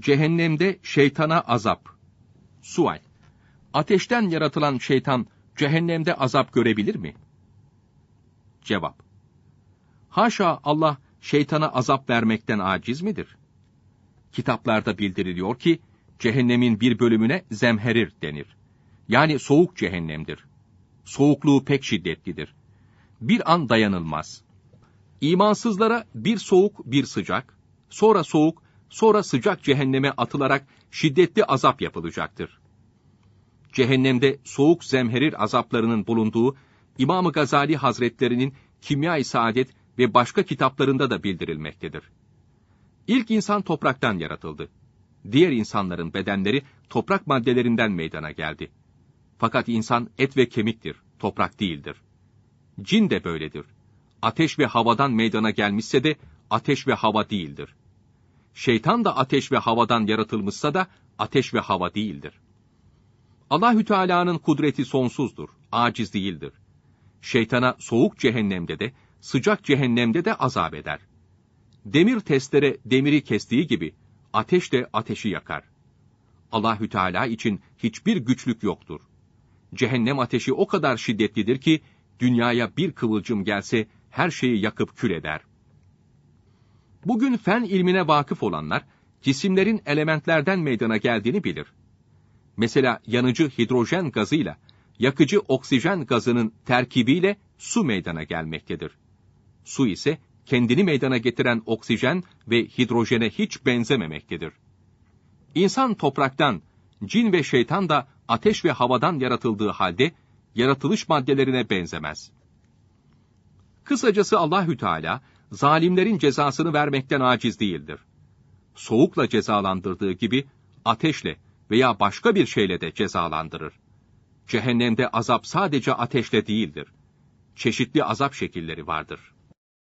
Cehennemde şeytana azap. Sual. Ateşten yaratılan şeytan cehennemde azap görebilir mi? Cevap. Haşa Allah şeytana azap vermekten aciz midir? Kitaplarda bildiriliyor ki cehennemin bir bölümüne zemherir denir. Yani soğuk cehennemdir. Soğukluğu pek şiddetlidir. Bir an dayanılmaz. İmansızlara bir soğuk bir sıcak, sonra soğuk, sonra sıcak cehenneme atılarak şiddetli azap yapılacaktır. Cehennemde soğuk zemherir azaplarının bulunduğu İmam-ı Gazali Hazretlerinin Kimya-i Saadet ve başka kitaplarında da bildirilmektedir. İlk insan topraktan yaratıldı. Diğer insanların bedenleri toprak maddelerinden meydana geldi. Fakat insan et ve kemiktir, toprak değildir. Cin de böyledir. Ateş ve havadan meydana gelmişse de ateş ve hava değildir. Şeytan da ateş ve havadan yaratılmışsa da ateş ve hava değildir. Allahü Teala'nın kudreti sonsuzdur, aciz değildir. Şeytana soğuk cehennemde de, sıcak cehennemde de azap eder. Demir testere demiri kestiği gibi ateş de ateşi yakar. Allahü Teala için hiçbir güçlük yoktur. Cehennem ateşi o kadar şiddetlidir ki dünyaya bir kıvılcım gelse her şeyi yakıp kül eder. Bugün fen ilmine vakıf olanlar cisimlerin elementlerden meydana geldiğini bilir. Mesela yanıcı hidrojen gazıyla yakıcı oksijen gazının terkibiyle su meydana gelmektedir. Su ise kendini meydana getiren oksijen ve hidrojene hiç benzememektedir. İnsan topraktan, cin ve şeytan da ateş ve havadan yaratıldığı halde yaratılış maddelerine benzemez. Kısacası Allahü Teala zalimlerin cezasını vermekten aciz değildir. Soğukla cezalandırdığı gibi ateşle veya başka bir şeyle de cezalandırır. Cehennemde azap sadece ateşle değildir. Çeşitli azap şekilleri vardır.